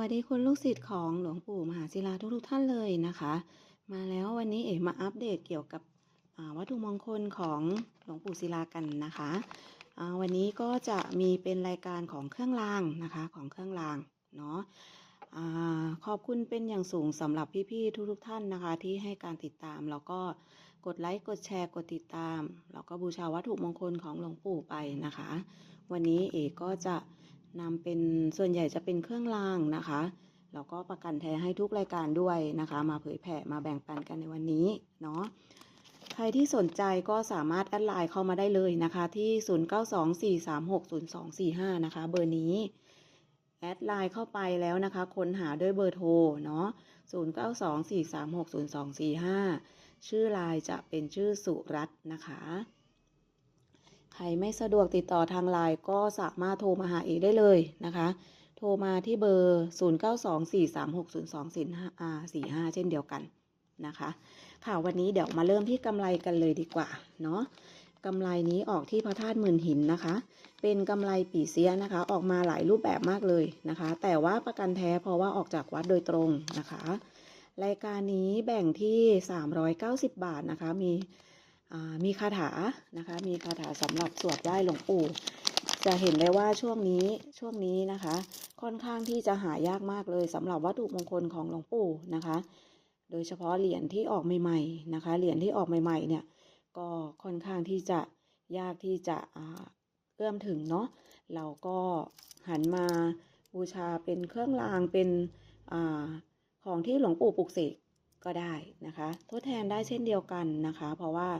วัสดีคุณลูกศิษย์ของหลวงปู่มหาศิลาทุกๆท่านเลยนะคะ มาแล้ววันนี้เอ๋มาอัปเดตเกี่ยวกับวัตถุมงคลของหลวงปู่ศิลากันนะคะวันนี้ก็จะมีเป็นรายการของเครื่องรางนะคะของเครื่องรางเนาะอ่าขอบคุณเป็นอย่างสูงสำหรับพี่ๆทุกๆท่านนะคะ ที่ให้การติดตามแล้วก็กดไลค์กดแชร์กดติดตามแล้วก็บูชาวัตถุมงคลของหลวงปู่ไปนะคะ วันนี้เอ๋ก็จะ นำเป็นส่วนใหญ่จะเป็นเครื่องรางนะคะแล้วก็ประกันแท้ให้ทุกรายการด้วยนะคะ มาเผยแผ่มาแบ่งปันกันในวันนี้เนาะใครที่สนใจก็สามารถแอดไลน์เข้ามาได้เลยนะคะ ที่ 0924360245 นะคะ เบอร์นี้แอดไลน์เข้าไปแล้วนะคะค้นหาด้วยเบอร์โทรเนาะ0924360245 ชื่อไลน์จะเป็นชื่อสุรัตน์นะคะ ใครไม่สะดวกติดต่อทางไลน์ก็สามารถโทรมาหาเอกได้เลยนะคะ โทรมาที่เบอร์ 0924360245เช่นเดียวกันนะคะค่ะวันนี้เดี๋ยวมาเริ่มที่กำไรกันเลยดีกว่าเนาะกำไรนี้ออกที่พระธาตุหมื่นหินนะคะ เป็นกำไรปีเสียนะคะ ออกมาหลายรูปแบบมากเลยนะคะ แต่ว่าประกันแท้เพราะว่าออกจากวัดโดยตรงนะคะ รายการนี้แบ่งที่ 390 บาทนะคะ มี มีคาถานะคะ มีคาถาสำหรับสวดไหว้หลวงปู่ จะเห็นได้ว่าช่วงนี้ช่วงนี้นะคะ ค่อนข้างที่จะหายากมากเลยสำหรับวัตถุมงคลของหลวงปู่นะคะ โดยเฉพาะเหรียญที่ออกใหม่ๆนะคะ เหรียญที่ออกใหม่ๆเนี่ยก็ค่อนข้างที่จะยากที่จะอ่าเอื้อมถึงเนาะเราก็หันมาบูชาเป็นเครื่องรางเป็นอาของที่หลวงปู่ปลุกเสก ก็ได้นะคะ ทดแทนได้เช่นเดียวกันนะคะ เพราะว่า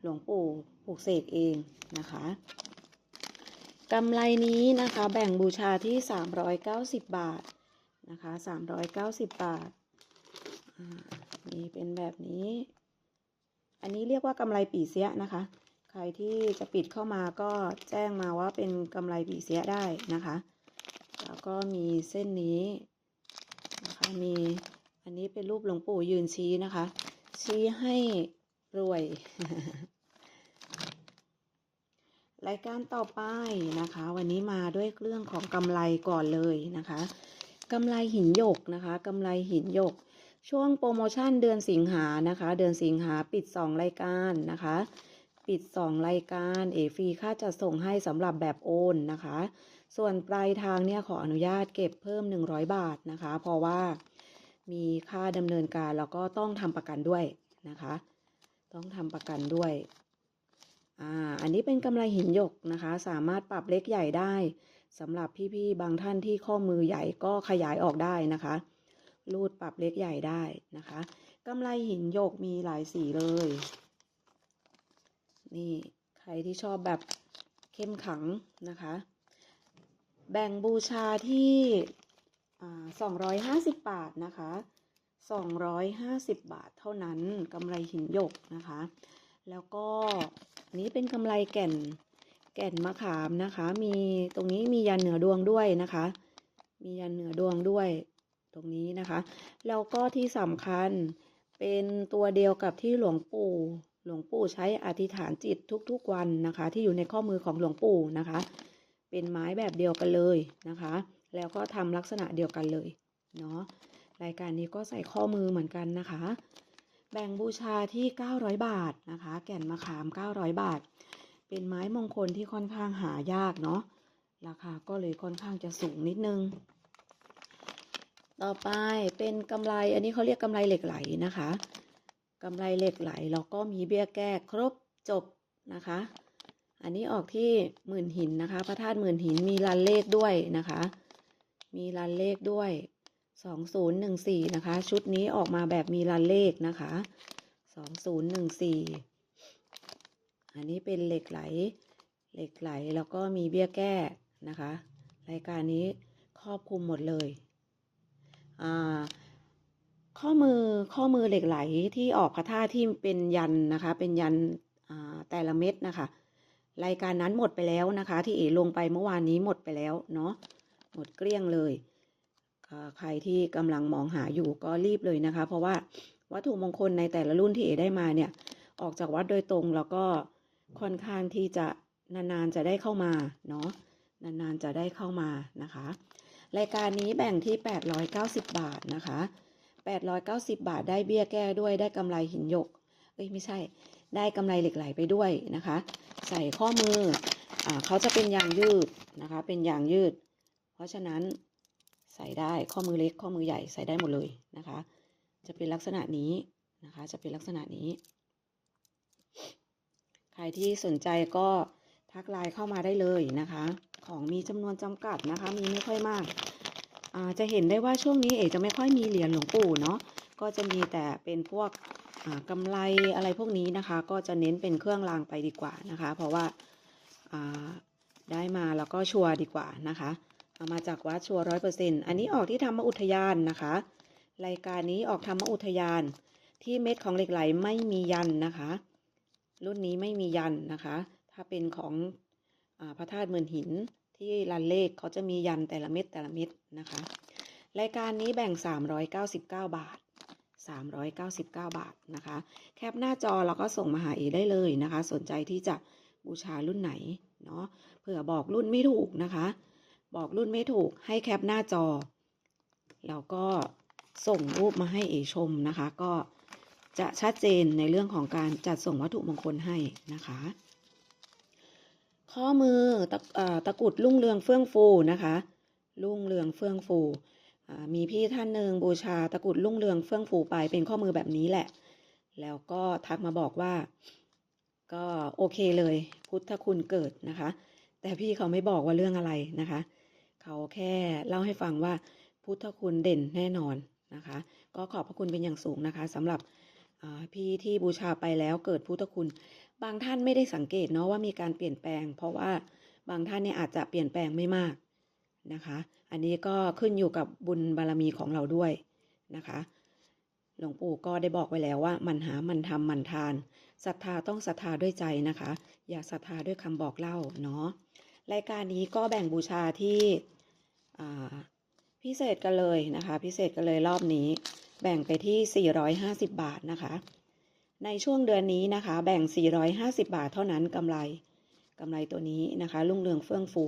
หลวงปู่ปลุกเสกเองนะคะกำไรนี้นะคะแบ่งบูชาที่ 390 บาทนะคะ390 บาทอ่านี่เป็นแบบนี้ อันนี้เรียกว่ากำไรปีเสียนะคะ ใครที่จะปิดเข้ามาก็แจ้งมาว่าเป็นกำไรปีเสียได้นะคะ แล้วก็มีเส้นนี้นะคะมี อันนี้เป็นรูปหลวงปู่ยืนชี้นะคะ ชี้ให้รวย รายการต่อไปนะคะ วันนี้มาด้วยเรื่องของกำไรก่อนเลยนะคะกำไรหินหยกนะคะกำไรหินหยก ช่วงโปรโมชั่นเดือนสิงหานะคะ เดือนสิงหาปิด 2 รายการนะคะ ปิด 2 รายการเอฟรีค่าจัดส่งให้สำหรับแบบโอนนะคะ ส่วนปลายทางเนี่ยขออนุญาตเก็บเพิ่ม 100 บาทนะคะ เพราะว่า มีค่าดำเนินการแล้วก็ต้องทำประกันด้วยนะคะ ต้องทำประกันด้วยอ่าอันนี้เป็นกำไรหินหยกนะคะ สามารถปรับเล็กใหญ่ได้สำหรับพี่ๆบางท่านที่ข้อมือใหญ่ก็ขยายออกได้นะคะรูดปรับเล็กใหญ่ได้นะคะกำไรหินหยกมีหลายสีเลย นี่ใครที่ชอบแบบเข้มขังนะคะ แบ่งบูชาที่ สองร้อยห้าสิบบาทนะคะสองร้อยห้าสิบบาทเท่านั้นกำไรหินหยกนะคะ แล้วก็อันนี้เป็นกำไรแก่นแก่นมะขามนะคะ มีตรงนี้มียันเหนือดวงด้วยนะคะ มียันเหนือดวงด้วยตรงนี้นะคะ แล้วก็ที่สำคัญเป็นตัวเดียวกับที่หลวงปู่หลวงปู่ใช้อธิษฐานจิตทุกๆวันนะคะ ที่อยู่ในข้อมือของหลวงปู่นะคะ เป็นไม้แบบเดียวกันเลยนะคะ แล้วก็ทำลักษณะเดียวกันเลยเนาะรายการนี้ก็ใส่ข้อมือเหมือนกันนะคะ แบ่งบูชาที่ 900 บาทนะคะ แก่นมะขาม 900 บาท เป็นไม้มงคลที่ค่อนข้างหายากเนาะราคาก็เลยค่อนข้างจะสูงนิดนึง ต่อไปเป็นกำไรอันนี้เขาเรียกกำไรเหล็กไหลนะคะกำไรเหล็กไหลแล้วก็มีเบี้ยแก้ครบจบนะคะ อันนี้ออกที่หมื่นหินนะคะ พระธาตุหมื่นหินมีรันเลขด้วยนะคะ มีรันเลขด้วยสองศูนย์หนึ่งสี่นะคะ ชุดนี้ออกมาแบบมีรันเลขนะคะสองศูนย์หนึ่งสี่อันนี้เป็นเหล็กไหล เหล็กไหลแล้วก็มีเบี้ยแก้นะคะ รายการนี้ครอบคลุมหมดเลย อ่าข้อมือข้อมือเหล็กไหลที่ออกพระธาตุที่เป็นยันนะคะ เป็นยันแต่ละเม็ดนะคะ รายการนั้นหมดไปแล้วนะคะ ที่เอลงไปเมื่อวานนี้หมดไปแล้วเนาะ หมดเกลี้ยงเลยใครที่กำลังมองหาอยู่ก็รีบเลยนะคะ เพราะว่าวัตถุมงคลในแต่ละรุ่นที่เอได้มาเนี่ย ออกจากวัดโดยตรงแล้วก็ค่อนข้างที่จะนานๆจะได้เข้ามาเนาะนานๆจะได้เข้ามานะคะ รายการนี้แบ่งที่ 890 บาทนะคะ 890 บาทได้เบี้ยแก้ด้วยได้กำไรหินหยก เอ้ยไม่ใช่ ได้กำไรเหล็กไหลไปด้วยนะคะ ใส่ข้อมืออเขาจะเป็นยางยืดนะคะ เป็นยางยืด ราะฉะนั้นใส่ได้ข้อมือเล็กข้อมือใหญ่ใส่ได้หมดเลยนะคะ จะเป็นลักษณะนี้นะคะ จะเป็นลักษณะนี้ ใครที่สนใจก็ทักไลน์เข้ามาได้เลยนะคะ ของมีจำนวนจำกัดนะคะ มีไม่ค่อยมากาจะเห็นได้ว่าช่วงนี้เอกจะไม่ค่อยมีเหรียญหลวงปู่เนาะก็จะมีแต่เป็นพวกอ่ากำไรอะไรพวกนี้นะคะ ก็จะเน้นเป็นเครื่องรางไปดีกว่านะคะ เพราะว่าอ่าได้มาแล้วก็ชัวร์ดีกว่านะคะ เอามาจากวัดชัวร้อยเปอร์เซ็นต์อันนี้ออกที่ธรรมอุทยานนะคะ รายการนี้ออกธรรมอุทยาน ที่เม็ดของเหล็กไหลไม่มียันนะคะ รุ่นนี้ไม่มียันนะคะ ถ้าเป็นของอพระธาตุเมือนหินที่ลันเลขเขาจะมียันแต่ละเม็ดแต่ละเม็ดนะคะ รายการนี้แบ่ง 399 บาท 399 บาทนะคะ แคปหน้าจอแล้วก็ส่งมาหาเอได้เลยนะคะ สนใจที่จะบูชารุ่นไหนเนาะเผื่อบอกรุ่นไม่ถูกนะคะ บอกรุ่นไม่ถูกให้แคปหน้าจอ แล้วก็ส่งรูปมาให้เอชมนะคะ ก็จะชัดเจนในเรื่องของการจัดส่งวัตถุมงคลให้นะคะ ข้อมือตะอ่อตะกุดรุ่งเรืองเฟื่องฟูนะคะรุ่งเรืองเฟื่องฟูมีพี่ท่านหนึ่งบูชาตะกุดรุ่งเรืองเฟื่องฟูไปเป็นข้อมือแบบนี้แหละ แล้วก็ทักมาบอกว่าก็โอเคเลย พุทธคุณเกิดนะคะ แต่พี่เขาไม่บอกว่าเรื่องอะไรนะคะ เขาแค่เล่าให้ฟังว่าพุทธคุณเด่นแน่นอนนะคะ ก็ขอบพระคุณเป็นอย่างสูงนะคะสำหรับพี่ที่บูชาไปแล้วเกิดพุทธคุณ บางท่านไม่ได้สังเกตเนาะว่ามีการเปลี่ยนแปลง เพราะว่าบางท่านเนี่ยอาจจะเปลี่ยนแปลงไม่มากนะคะ อันนี้ก็ขึ้นอยู่กับบุญบารมีของเราด้วยนะคะหลวงปู่ก็ได้บอกไว้แล้วว่า มันหามันทำมันทานศรัทธาต้องศรัทธาด้วยใจนะคะ อย่าศรัทธาด้วยคำบอกเล่าเนาะ รายการนี้ก็แบ่งบูชาที่พิเศษกันเลยนะคะ พิเศษกันเลยรอบนี้ แบ่งไปที่ 450 บาทนะคะ ในช่วงเดือนนี้นะคะ แบ่ง 450 บาทเท่านั้นกำไรกำไรตัวนี้นะคะรุ่งเรืองเฟื่องฟู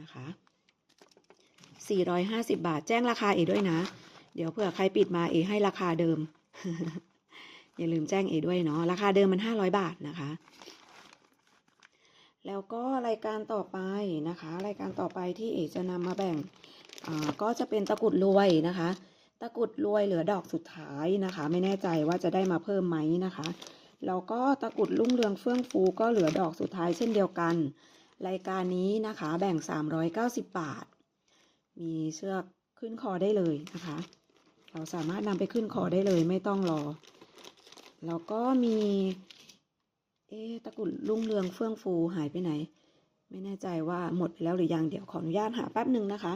นะคะ 450 บาทแจ้งราคาเอด้วยนะ เดี๋ยวเผื่อใครปิดมาเอให้ราคาเดิม อย่าลืมแจ้งเอด้วยเนาะราคาเดิมมัน 500 บาทนะคะ แล้วก็รายการต่อไปนะคะ รายการต่อไปที่เอจะนำมาแบ่งก็จะเป็นตะกรุดรวยนะคะ ตะกรุดรวยเหลือดอกสุดท้ายนะคะ ไม่แน่ใจว่าจะได้มาเพิ่มไหมนะคะแล้วก็ตะกรุดรุ่งเรืองเฟื่องฟูก็เหลือดอกสุดท้ายเช่นเดียวกัน รายการนี้นะคะแบ่ง 390 บาท มีเชือกขึ้นคอได้เลยนะคะ เราสามารถนำไปขึ้นคอได้เลยไม่ต้องรอ แล้วก็มี เอ๊ะตะกุดรุ่งเรืองเฟื่องฟูหายไปไหน ไม่แน่ใจว่าหมดไปแล้วหรือยังเดี๋ยวขออนุญาตหาแป๊บหนึ่งนะคะ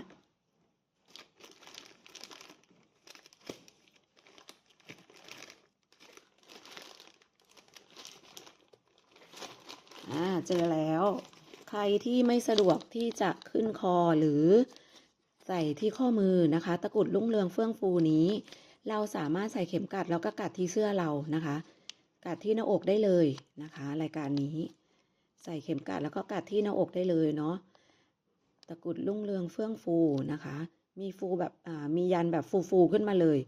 อ่าเจอแล้ว ใครที่ไม่สะดวกที่จะขึ้นคอหรือใส่ที่ข้อมือนะคะ ตะกุดลุ่งเรืองเฟื่องฟูนี้ เราสามารถใส่เข็มกัดแล้วก็กัดที่เสื้อเรานะคะ กัดที่หน้าอกได้เลยนะคะ รายการนี้ ใส่เข็มกัดแล้วก็กัดที่หน้าอกได้เลยเนาะตะกุดลุ่งเรืองเฟื่องฟูนะคะ มีฟูแบบอ่ามียันแบบฟูๆขึ้นมาเลย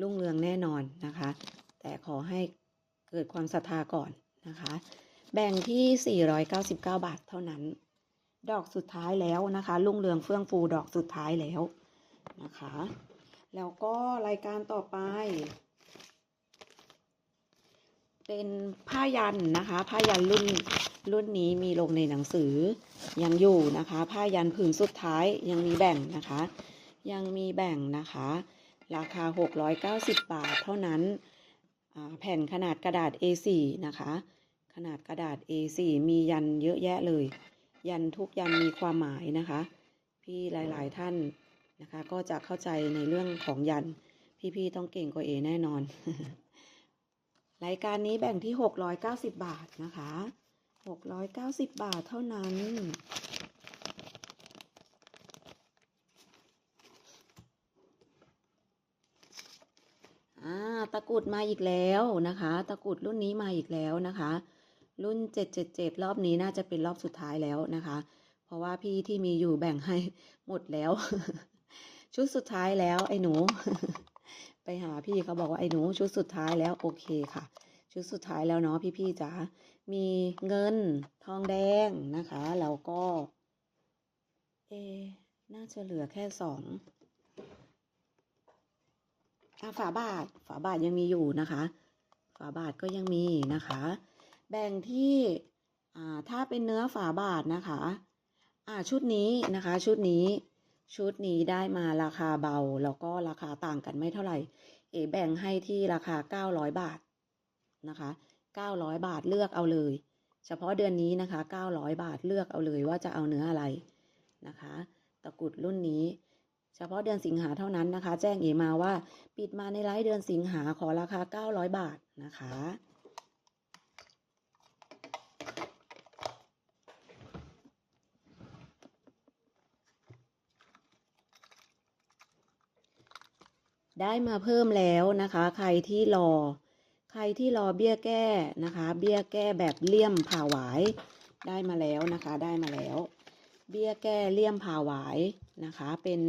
รุ่งเรืองแน่นอนนะคะ แต่ขอให้เกิดความศรัทธาก่อนนะคะ แบ่งที่ 499 บาทเท่านั้น ดอกสุดท้ายแล้วนะคะรุ่งเรืองเฟื่องฟูดอกสุดท้ายแล้วนะคะ แล้วก็รายการต่อไป เป็นผ้ายันนะคะ ผ้ายันรุ่นรุ่นนี้มีลงในหนังสือยังอยู่นะคะ ผ้ายันผืนสุดท้ายยังมีแบ่งนะคะ ยังมีแบ่งนะคะ ราคา 690 บาทเท่านั้นแผ่นขนาดกระดาษ A4 นะคะ ขนาดกระดาษ A4 มียันเยอะแยะเลย ยันทุกยันมีความหมายนะคะ พี่หลายๆท่านนะคะ ก็จะเข้าใจในเรื่องของยัน พี่ๆต้องเก่งกว่าเอแน่นอน รายการนี้แบ่งที่ 690 บาทนะคะ 690 บาทเท่านั้นอาตะกุดมาอีกแล้วนะคะ ตะกุดรุ่นนี้มาอีกแล้วนะคะ รุ่น 777 รอบนี้น่าจะเป็นรอบสุดท้ายแล้วนะคะ เพราะว่าพี่ที่มีอยู่แบ่งให้หมดแล้ว ชุดสุดท้ายแล้วไอ้หนู ไปหาพี่เขาบอกว่าไอ้หนูชุดสุดท้ายแล้วโอเคค่ะ ชุดสุดท้ายแล้วเนาะพี่ๆจ๋ามีเงินทองแดงนะคะแล้วก็ เอ น่าจะเหลือแค่สองอะฝาบาทฝาบาทยังมีอยู่นะคะ ฝาบาทก็ยังมีนะคะ แบ่งที่อ่าถ้าเป็นเนื้อฝาบาทนะคะ อ่าชุดนี้นะคะ ชุดนี้ ชุดนี้ได้มาราคาเบาแล้วก็ราคาต่างกันไม่เท่าไหร่ เอแบ่งให้ที่ราคา 900 บาทนะคะ900 บาทเลือกเอาเลย เฉพาะเดือนนี้นะคะ 900 บาทเลือกเอาเลยว่าจะเอาเนื้ออะไรนะคะ ตะกุดรุ่นนี้ เฉพาะเดือนสิงหาเท่านั้นนะคะ แจ้งเอมาว่าปิดมาในไลฟ์เดือนสิงหาขอราคา 900 บาทนะคะ ได้มาเพิ่มแล้วนะคะ ใครที่รอ ใครที่รอเบี้ยแก้นะคะ เบี้ยแก้แบบเลี่ยมผ่าหวาย ได้มาแล้วนะคะ ได้มาแล้ว เบี้ยแก้เลี่ยมผ่าหวายนะคะ เป็น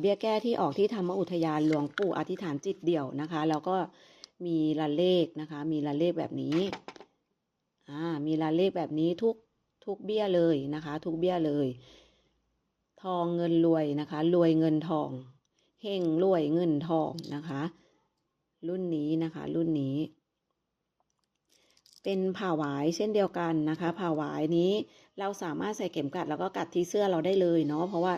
เบี้ยแก้ที่ออกที่ธรรมอุทยานหลวงปู่อธิษฐานจิตเดี่ยวนะคะ แล้วก็มีละเลขนะคะ มีละเลขแบบนี้อ่ามีละเลขแบบนี้ทุกทุกเบี้ยเลยนะคะ ทุกเบี้ยเลย ทองเงินรวยนะคะ รวยเงินทอง เฮงรวยเงินทองนะคะ รุ่นนี้นะคะ รุ่นนี้ เป็นผ่าหวายเช่นเดียวกันนะคะผ่าหวายนี้เราสามารถใส่เข็มกัดแล้วก็กัดที่เสื้อเราได้เลยเนาะเพราะว่า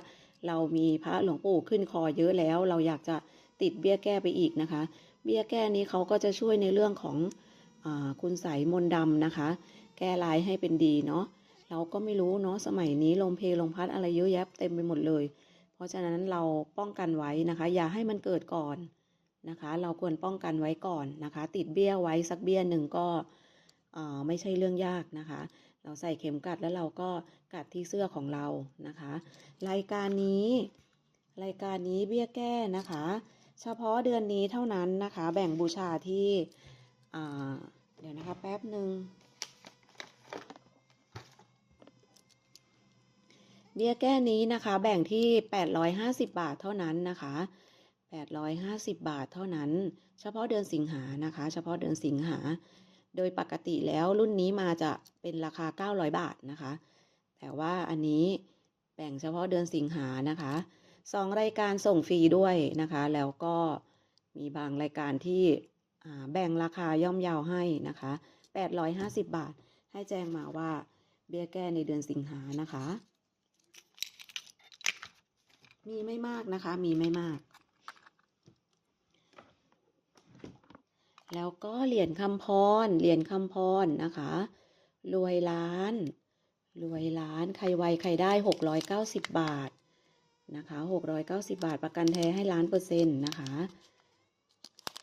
เรามีพระหลวงปู่ขึ้นคอเยอะแล้ว เราอยากจะติดเบี้ยแก้ไปอีกนะคะ เบี้ยแก้นี้เขาก็จะช่วยในเรื่องของอคุณใสมนดำนะคะ แก้ลายให้เป็นดีเนาะเราก็ไม่รู้เนาะสมัยนี้ลมเพลลมพัดอะไรเยอะแยะเต็มไปหมดเลย ราะฉะนั้นเราป้องกันไว้นะคะ อย่าให้มันเกิดก่อนนะคะ เราควรป้องกันไว้ก่อนนะคะ ติดเบี้ยไว้สักเบี้ยหนึ่งก็อ่าไม่ใช่เรื่องยากนะคะ เราใส่เข็มกัดแล้วเราก็กัดที่เสื้อของเรานะคะ รายการนี้ รายการนี้เบี้ยแก้นะคะ เฉพาะเดือนนี้เท่านั้นนะคะ แบ่งบูชาที่อ่าเดี๋ยวนะคะแป๊บหนึ่ง เบี้ยแก้นี้นะคะแบ่งที่ 850 บาทเท่านั้นนะคะ 850 บาทเท่านั้น เฉพาะเดือนสิงหานะคะ เฉพาะเดือนสิงหา โดยปกติแล้วรุ่นนี้มาจะเป็นราคา 900 บาทนะคะ แต่ว่าอันนี้แบ่งเฉพาะเดือนสิงหานะคะสองรายการส่งฟรีด้วยนะคะ แล้วก็มีบางรายการที่แบ่งราคาย่อมเยาวให้นะคะ 850 บาท ให้แจ้งมาว่าเบี้ยแก้ในเดือนสิงหานะคะ มีไม่มากนะคะ มีไม่มาก แล้วก็เหรียญคำพร เหรียญคำพรนะคะ รวยล้าน รวยล้าน ใครไวใครได้หกร้อยเก้าสิบบาทนะคะหกร้อยเก้าสิบาท ประกันแท้ให้ล้านเปอร์เซ็นต์นะคะ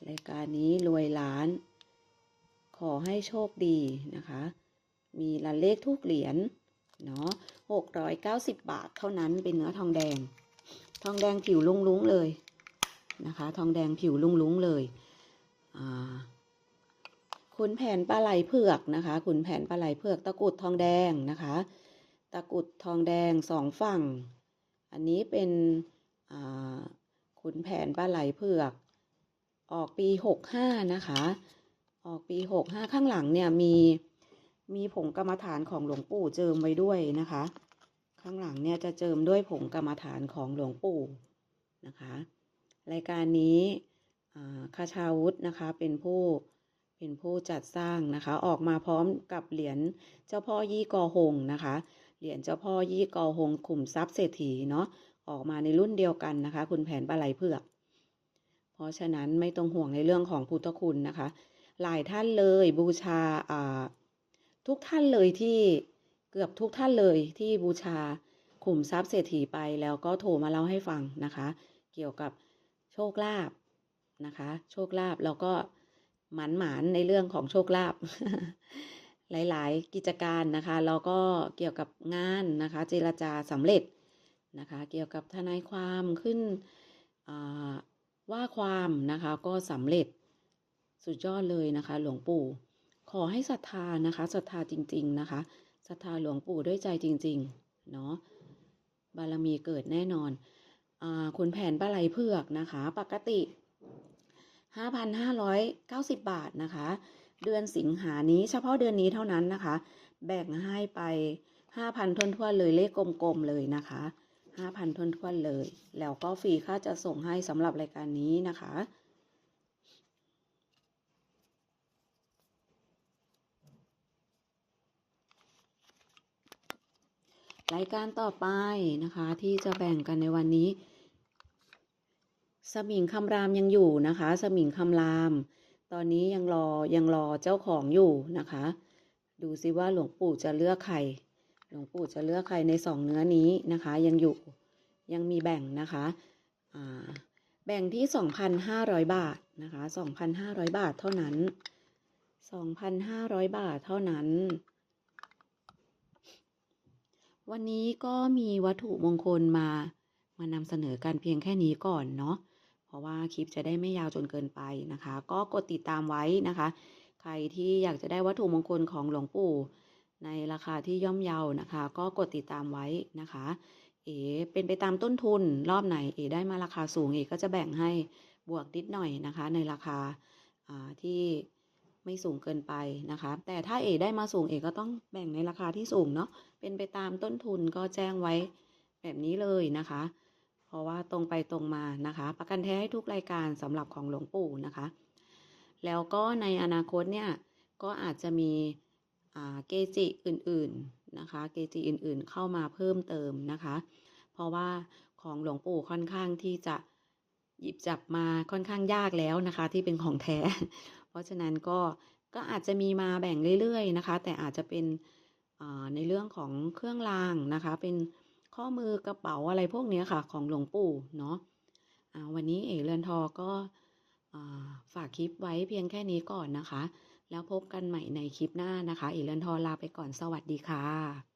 รายการนี้รวยล้าน ขอให้โชคดีนะคะ มีละเลขทุกเหรียญเนาะหกร้อยเก้าสิบบาทเท่านั้นเป็นเนื้อทองแดง ทองแดงผิวลุ้งๆเลยนะคะ ทองแดงผิวลุ้งๆเลยขุนแผนปลาไหลเผือกนะคะขุนแผนปลาไหลเผือกตะกุดทองแดงนะคะ ตะกุดทองแดงสองฝั่ง อันนี้เป็นขุนแผนปลาไหลเผือก ออกปีหกห้านะคะ ออกปีหกห้าข้างหลังเนี่ยมีมีผงกรรมฐานของหลวงปู่เจิมไว้ด้วยนะคะ ข้างหลังเนี่ยจะเจิมด้วยผงกรรมฐานของหลวงปู่นะคะ รายการนี้คาชาวุฒนะคะเป็นผู้เป็นผู้จัดสร้างนะคะ ออกมาพร้อมกับเหรียญเจ้าพ่อยี่กอหงนะคะ เหรียญเจ้าพ่อยี่กอหงขุมทรัพย์เศรษฐีเนาะออกมาในรุ่นเดียวกันนะคะ คุณแผนปลาไหลเผือกเพราะฉะนั้นไม่ต้องห่วงในเรื่องของพุทธคุณนะคะ หลายท่านเลยบูชาทุกท่านเลยที่ เกือบทุกท่านเลยที่บูชาขุมทรัพย์เศรษฐีไปแล้วก็โทรมาเล่าให้ฟังนะคะ เกี่ยวกับโชคลาภนะคะ โชคลาภแล้วก็หมันหมานในเรื่องของโชคลาภหลาย ๆ กิจการนะคะแล้วก็เกี่ยวกับงานนะคะ เจรจาสำเร็จนะคะ เกี่ยวกับทนายความขึ้นว่าความนะคะก็สำเร็จสุดยอดเลยนะคะ หลวงปู่ ขอให้ศรัทธานะคะศรัทธาจริง ๆ นะคะ ศรัทธาหลวงปู่ด้วยใจจริง ๆ เนาะบารมีเกิดแน่นอนอ่าขุนแผนปลาไหลเผือกนะคะ ปกติ 5,590 บาทนะคะ เดือนสิงหานี้เฉพาะเดือนนี้เท่านั้นนะคะ แบ่งให้ไป 5,000ทวนๆเลยเลขกลมๆเลยนะคะ 5,000ทวนๆเลย แล้วก็ฟรีค่าจะส่งให้สำหรับรายการนี้นะคะ รายการต่อไปนะคะ ที่จะแบ่งกันในวันนี้ สมิงคำรามยังอยู่นะคะ สมิงคำราม ตอนนี้ยังรอยังรอเจ้าของอยู่นะคะ ดูซิว่าหลวงปู่จะเลือกใครหลวงปู่จะเลือกใครในสองเนื้อนี้นะคะ ยังอยู่ยังมีแบ่งนะคะแบ่งที่ 2,500 บาทนะคะ 2,500 บาทเท่านั้น 2,500 บาทเท่านั้น วันนี้ก็มีวัตถุมงคลมามานำเสนอกันเพียงแค่นี้ก่อนเนาะเพราะว่าคลิปจะได้ไม่ยาวจนเกินไปนะคะ ก็กดติดตามไว้นะคะ ใครที่อยากจะได้วัตถุมงคลของหลวงปู่ ในราคาที่ย่อมเยานะคะ ก็กดติดตามไว้นะคะ เอ๋เป็นไปตามต้นทุนรอบไหนเอ๋ได้มาราคาสูงเอ๋ก็จะแบ่งให้บวกนิดหน่อยนะคะ ในราคาอ่าที่ ไม่สูงเกินไปนะคะ แต่ถ้าเอได้มาสูงเอก็ต้องแบ่งในราคาที่สูงเนาะเป็นไปตามต้นทุนก็แจ้งไว้แบบนี้เลยนะคะ เพราะว่าตรงไปตรงมานะคะ ประกันแท้ให้ทุกรายการสำหรับของหลวงปู่นะคะ แล้วก็ในอนาคตเนี่ยก็อาจจะมีเกจิอื่นๆนะคะ เกจิอื่นๆเข้ามาเพิ่มเติมนะคะ เพราะว่าของหลวงปู่ค่อนข้างที่จะหยิบจับมาค่อนข้างยากแล้วนะคะ ที่เป็นของแท้ เพราะฉะนั้นก็ก็อาจจะมีมาแบ่งเรื่อยๆนะคะ แต่อาจจะเป็นอ่าในเรื่องของเครื่องรางนะคะ เป็นข้อมือกระเป๋าอะไรพวกนี้ค่ะ ของหลวงปู่เนาะอ่าวันนี้เอกเรือนทอก็อ่าฝากคลิปไว้เพียงแค่นี้ก่อนนะคะ แล้วพบกันใหม่ในคลิปหน้านะคะ เอกเรือนทอลาไปก่อนสวัสดีค่ะ